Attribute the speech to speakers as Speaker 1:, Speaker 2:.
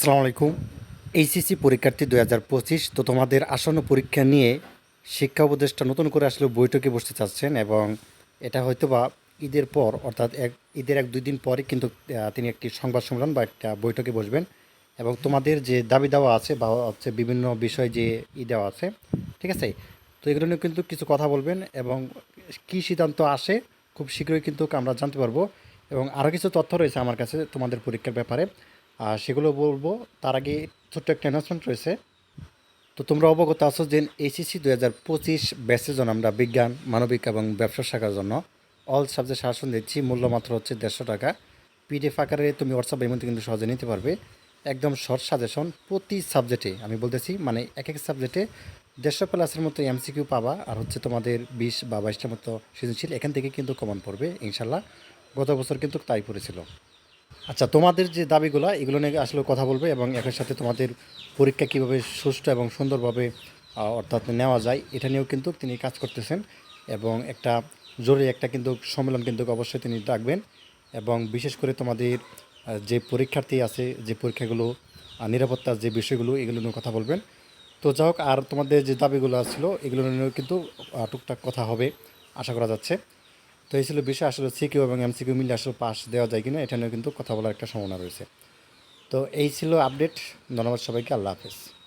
Speaker 1: আসসালামু আলাইকুম। এইচএসসি পরীক্ষার্থী দুই হাজার পঁচিশ, তো তোমাদের আসন্ন পরীক্ষা নিয়ে শিক্ষা উপদেষ্টা নতুন করে আসলে বৈঠকে বসতে চাচ্ছেন এবং এটা হয়তো বা ঈদের পর, অর্থাৎ এক, ঈদের এক দুই দিন পরে কিন্তু তিনি একটি সংবাদ সম্মেলন বা একটা বৈঠকে বসবেন এবং তোমাদের যে দাবি দেওয়া আছে বা হচ্ছে বিভিন্ন বিষয় যে ই দেওয়া আছে, ঠিক আছে? তো এগুলো নিয়ে কিন্তু কিছু কথা বলবেন এবং কি সিদ্ধান্ত আসে খুব শীঘ্রই কিন্তু আমরা জানতে পারব এবং আরও কিছু তথ্য রয়েছে আমার কাছে তোমাদের পরীক্ষার ব্যাপারে। আর সেগুলো বলব, তার আগে ছোট্ট একটা অ্যানাউন্সমেন্ট রয়েছে। তো তোমরা অবগত আছো যে এইচএসসি দু হাজার পঁচিশ ব্যাচের জন্য আমরা বিজ্ঞান, মানবিক এবং ব্যবসা শাখার জন্য অল সাবজেক্ট শাসন দিচ্ছি। মূল্য মাত্র হচ্ছে দেড়শো টাকা। পিডিএফ আকারে তুমি হোয়াটসঅ্যাপ মধ্যে কিন্তু সহজে নিতে পারবে। একদম শর্ট সাজেশন প্রতি সাবজেক্টে আমি বলতেছি মানে এক এক সাবজেক্টে দেড়শো প্লাসের মতো এমসিকিউ পাবা। আর হচ্ছে তোমাদের বিশ বা বাইশটার মতো সৃজনশীল, এখান থেকে কিন্তু কমন পড়বে, ইনশাল্লাহ। গত বছর কিন্তু তাই পড়েছিল। আচ্ছা তোমাদের যে দাবিগুলো, এগুলো নিয়ে আসলে কথা বলবে এবং একের সাথে তোমাদের পরীক্ষা কীভাবে সুষ্ঠু এবং সুন্দরভাবে অর্থাৎ নেওয়া যায়, এটা নিয়েও কিন্তু তিনি কাজ করতেছেন এবং একটা জরুরি একটা কিন্তু সম্মেলন কিন্তু অবশ্যই তিনি ডাকবেন এবং বিশেষ করে তোমাদের যে পরীক্ষার্থী আছে, যে পরীক্ষাগুলো নিরাপত্তার যে বিষয়গুলো, এগুলো নিয়ে কথা বলবেন। তো যাই হোক, আর তোমাদের যে দাবিগুলো ছিল, এগুলো নিয়েও কিন্তু টুকটাক কথা হবে, আশা করা যাচ্ছে। তো এই ছিল বিষয়। আসলে সিকিউ এবং এমসিকিউ মিলে আসলে পাস দেওয়া যায় কিনা, এটা নিয়েও কিন্তু কথা বলার একটা সম্ভাবনা রয়েছে। তো এই ছিল আপডেট। ধন্যবাদ সবাইকে। আল্লাহ হাফেজ।